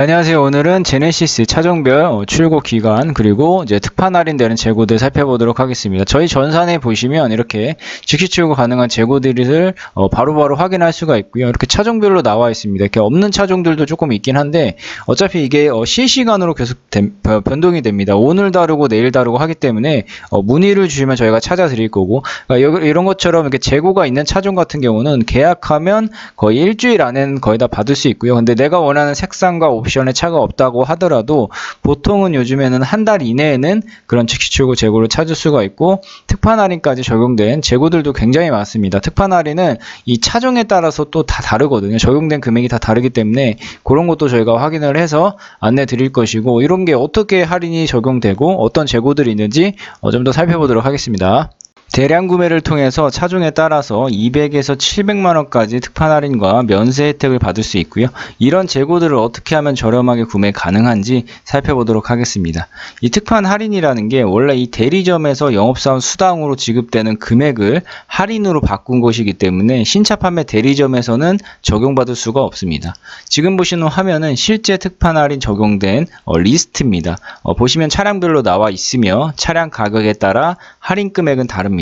안녕하세요. 오늘은 제네시스 차종별 어, 출고 기간 그리고 이제 특판 할인되는 재고들 살펴보도록 하겠습니다. 저희 전산에 보시면 이렇게 즉시 출고 가능한 재고들을 어, 바로바로 확인할 수가 있고요. 이렇게 차종별로 나와 있습니다. 이렇게 없는 차종들도 조금 있긴 한데 어차피 이게 어, 실시간으로 계속 변동이 됩니다. 오늘 다르고 내일 다르고 하기 때문에 어, 문의를 주시면 저희가 찾아 드릴 거고 그러니까 여- 이런 것처럼 이렇게 재고가 있는 차종 같은 경우는 계약하면 거의 일주일 안에는 거의 다 받을 수 있고요. 근데 내가 원하는 색상과 옵션 에 차가 없다고 하더라도 보통은 요즘에는 한 달 이내에는 그런 즉시 출고 재고를 찾을 수가 있고 특판 할인까지 적용된 재고들도 굉장히 많습니다. 특판 할인은 이 차종에 따라서 또 다 다르거든요. 적용된 금액이 다 다르기 때문에 그런 것도 저희가 확인을 해서 안내 드릴 것이고 이런 게 어떻게 할인이 적용되고 어떤 재고들이 있는지 어, 좀더 살펴보도록 하겠습니다. 대량 구매를 통해서 차종에 따라서 200에서 700만 원까지 특판 할인과 면세 혜택을 받을 수 있고요. 이런 재고들을 어떻게 하면 저렴하게 구매 가능한지 살펴보도록 하겠습니다. 이 특판 할인이라는 게 원래 이 대리점에서 영업사원 수당으로 지급되는 금액을 할인으로 바꾼 것이기 때문에 신차 판매 대리점에서는 적용받을 수가 없습니다. 지금 보시는 화면은 실제 특판 할인 적용된 어, 리스트입니다. 어, 보시면 차량별로 나와 있으며 차량 가격에 따라 할인 금액은 다릅니다.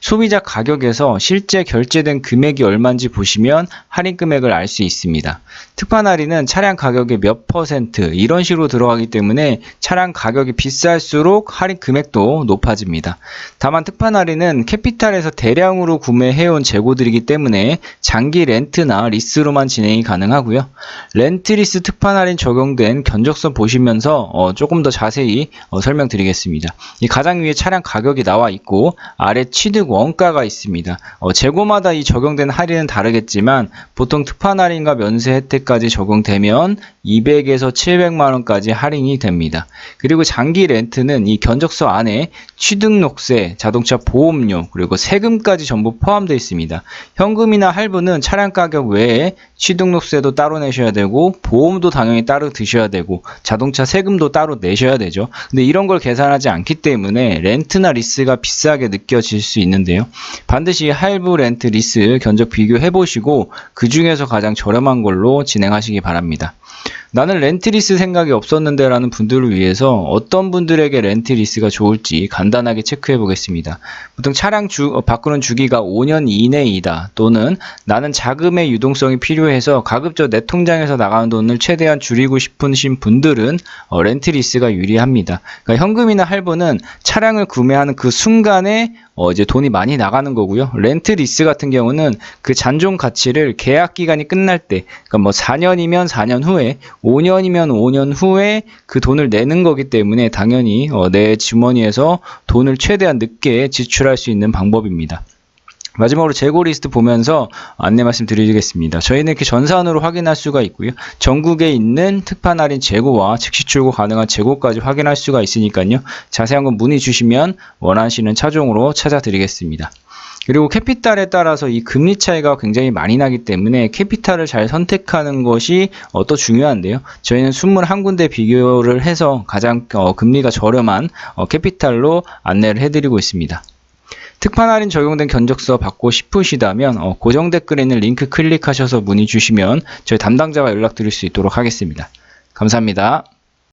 소비자 가격에서 실제 결제된 금액이 얼마인지 보시면 할인 금액을 알 수 있습니다. 특판 할인은 차량 가격의 몇 퍼센트 이런 식으로 들어가기 때문에 차량 가격이 비쌀수록 할인 금액도 높아집니다. 다만 특판 할인은 캐피탈에서 대량으로 구매해온 재고들이기 때문에 장기 렌트나 리스로만 진행이 가능하고요. 렌트리스 특판 할인 적용된 견적서 보시면서 어, 조금 더 자세히 어, 설명드리겠습니다. 이 가장 위에 차량 가격이 나와 있고 아래 취득 원가가 있습니다. 어, 재고마다 이 적용된 할인은 다르겠지만 보통 특판 할인과 면세 혜택까지 적용되면 200에서 700만 원까지 할인이 됩니다. 그리고 장기 렌트는 이 견적서 안에 취득록세, 자동차 보험료, 그리고 세금까지 전부 포함되어 있습니다. 현금이나 할부는 차량 가격 외에 취득록세도 따로 내셔야 되고 보험도 당연히 따로 드셔야 되고 자동차 세금도 따로 내셔야 되죠. 근데 이런 걸 계산하지 않기 때문에 렌트나 리스가 비싸게 느껴 질 수 있는데요. 반드시 할부, 렌트, 리스 견적 비교해 보시고 그 중에서 가장 저렴한 걸로 진행하시기 바랍니다. 나는 렌트리스 생각이 없었는데 라는 분들을 위해서 어떤 분들에게 렌트리스가 좋을지 간단하게 체크해 보겠습니다. 보통 차량 주, 어, 바꾸는 주기가 5년 이내이다 또는 나는 자금의 유동성이 필요해서 가급적 내 통장에서 나가는 돈을 최대한 줄이고 싶으신 분들은 어, 렌트리스가 유리합니다. 그러니까 현금이나 할부는 차량을 구매하는 그 순간에 어, 이제 돈이 많이 나가는 거고요. 렌트 리스 같은 경우는 그 잔존 가치를 계약 기간이 끝날 때, 그러니까 뭐 4년이면 4년 후에, 5년이면 5년 후에 그 돈을 내는 거기 때문에 당연히 어, 내 주머니에서 돈을 최대한 늦게 지출할 수 있는 방법입니다. 마지막으로 재고 리스트 보면서 안내 말씀 드리겠습니다. 저희는 이렇게 전산으로 확인할 수가 있고요. 전국에 있는 특판 할인 재고와 즉시 출고 가능한 재고까지 확인할 수가 있으니까요. 자세한 건 문의 주시면 원하시는 차종으로 찾아드리겠습니다. 그리고 캐피탈에 따라서 이 금리 차이가 굉장히 많이 나기 때문에 캐피탈을 잘 선택하는 것이 어, 또 중요한데요. 저희는 21군데 비교를 해서 가장 어, 금리가 저렴한 어, 캐피탈로 안내를 해드리고 있습니다. 특판 할인 적용된 견적서 받고 싶으시다면 어, 고정 댓글에 있는 링크 클릭하셔서 문의 주시면 저희 담당자와 연락드릴 수 있도록 하겠습니다. 감사합니다.